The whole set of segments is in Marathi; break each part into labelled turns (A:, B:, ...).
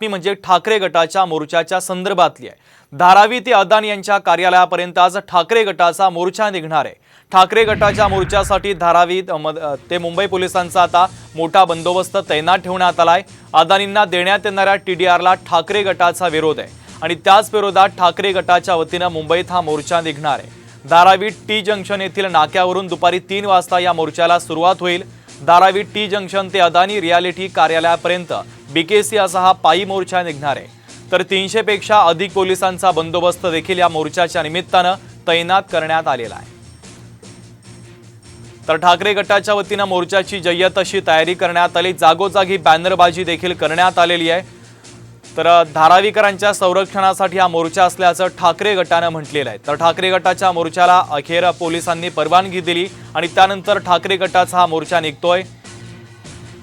A: बातमी म्हणजे ठाकरे गटाच्या मोर्चाच्या संदर्भातली आहे. धारावी ते अदानी यांच्या कार्यालयापर्यंत आज ठाकरे गटाचा मोर्चा निघणार आहे. ठाकरे गटाच्या मोर्चासाठी धारावी मद- ते मुंबई पोलिसांचा आता मोठा बंदोबस्त तैनात ठेवण्यात आला आहे अदानींना देण्यात येणाऱ्या टी डी आरला ठाकरे गटाचा विरोध आहे. आणि त्याच विरोधात ठाकरे गटाच्या वतीनं मुंबईत हा मोर्चा निघणार आहे. धारावी टी जंक्शन येथील नाक्यावरून दुपारी तीन वाजता या मोर्चाला सुरुवात होईल. धारावी टी जंक्शन ते अदानी रियालिटी कार्यालयापर्यंत बीकेसी असा हा पायी मोर्चा निघणार. आहे तर तीनशेपेक्षा अधिक पोलिसांचा बंदोबस्त देखील या मोर्चाच्या निमित्तानं तैनात करण्यात आलेला आहे. तर ठाकरे गटाच्या वतीनं मोर्चाची जय्यत अशी तयारी करण्यात आली. जागोजागी बॅनरबाजी देखील करण्यात आलेली आहे. तर धारावीकरांच्या संरक्षणासाठी हा मोर्चा असल्याचं ठाकरे गटानं म्हटलेलं आहे. तर ठाकरे गटाच्या मोर्चाला अखेर पोलिसांनी परवानगी दिली आणि त्यानंतर ठाकरे गटाचा हा मोर्चा निघतोय.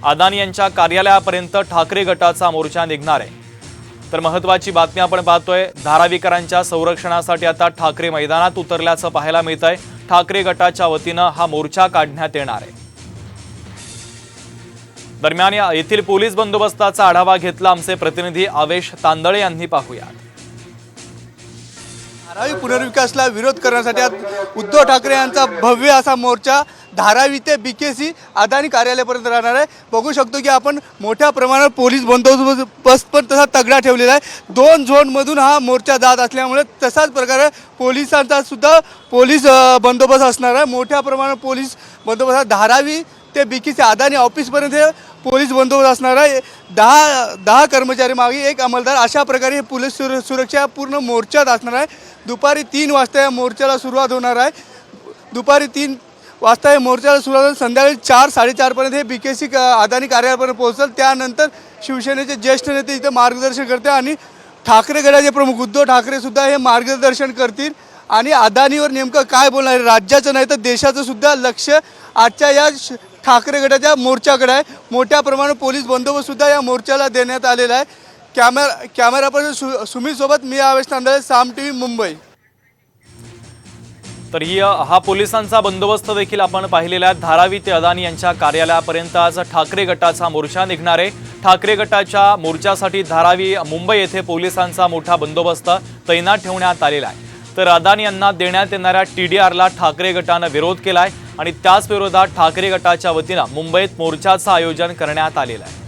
A: अदानी यांच्या कार्यालयापर्यंत ठाकरे गटाचा मोर्चा निघणार आहे. तर महत्वाची बातमी आपण पाहतोय धारावीकरांच्या संरक्षणासाठी आता ठाकरे मैदानात उतरल्याचं पाहायला मिळत आहे ठाकरे गटाच्या वतीनं हा मोर्चा काढण्यात येणार आहे. दरम्यान या येथील पोलीस बंदोबस्ताचा आढावा घेतला आमचे प्रतिनिधी आवेश तांदळे यांनी पाहूयात.
B: धारावी पुनर्विकासला विरोध करण्यासाठी आज उद्धव ठाकरे यांचा भव्य असा मोर्चा धारावी ते बी के सी अदानी कार्यालयापर्यंत राहणार आहे. बघू शकतो की आपण मोठ्या प्रमाणात पोलीस बंदोबस्त पण तसा तगडा ठेवलेला आहे. दोन झोनमधून हा मोर्चा जात असल्यामुळे तसाच प्रकारे पोलिसांचा सुद्धा पोलीस बंदोबस्त असणार आहे. मोठ्या प्रमाणात पोलीस बंदोबस्त धारावी ते बीकेसी अदानी ऑफिसपर्यंत पोलीस बंदोबस्त असणार आहे. दहा दहा कर्मचारी मागे एक अंमलदार. अशा प्रकारे हे पोलीस सुर सुरक्षा पूर्ण मोर्चात असणार आहे. दुपारी तीन वाजता या मोर्चाला सुरुवात होणार आहे. दुपारी तीन वाजता या मोर्चाला सुरुवात संध्याकाळी चार साडेचारपर्यंत हे बी के सी अदानी कार्यालयापर्यंत पोहोचल. त्यानंतर शिवसेनेचे ज्येष्ठ नेते इथं मार्गदर्शन करते आणि ठाकरे गटाचे प्रमुख उद्धव ठाकरेसुद्धा हे मार्गदर्शन करतील. आणि अदानीवर नेमकं काय बोलणार राज्याचं नाही तर देशाचं सुद्धा लक्ष आजच्या या श- ठाकरे गटाच्या मोर्चाकडे आहे. मोठ्या प्रमाणात पोलीस बंदोबस्तसुद्धा या मोर्चाला देण्यात आलेला आहे. कॅमेरा कॅमेरापर्यंत सु सुमितसोबत मी आवेश तांदळे साम टी व्ही मुंबई.
A: तर ही हा पोलिसांचा बंदोबस्त देखील आपण पाहिलेला आहे. धारावी ते अदानी यांच्या कार्यालयापर्यंत आज ठाकरे गटाचा मोर्चा निघणार आहे. ठाकरे गटाच्या मोर्चासाठी धारावी मुंबई येथे पोलिसांचा मोठा बंदोबस्त तैनात ठेवण्यात आलेला आहे. तर अदानी यांना देण्यात येणाऱ्या टी डी आरला ठाकरे गटानं विरोध केला आहे आणि त्याच विरोधात ठाकरे गटाच्या वतीनं मुंबईत मोर्चाचं आयोजन करण्यात आलेलं आहे.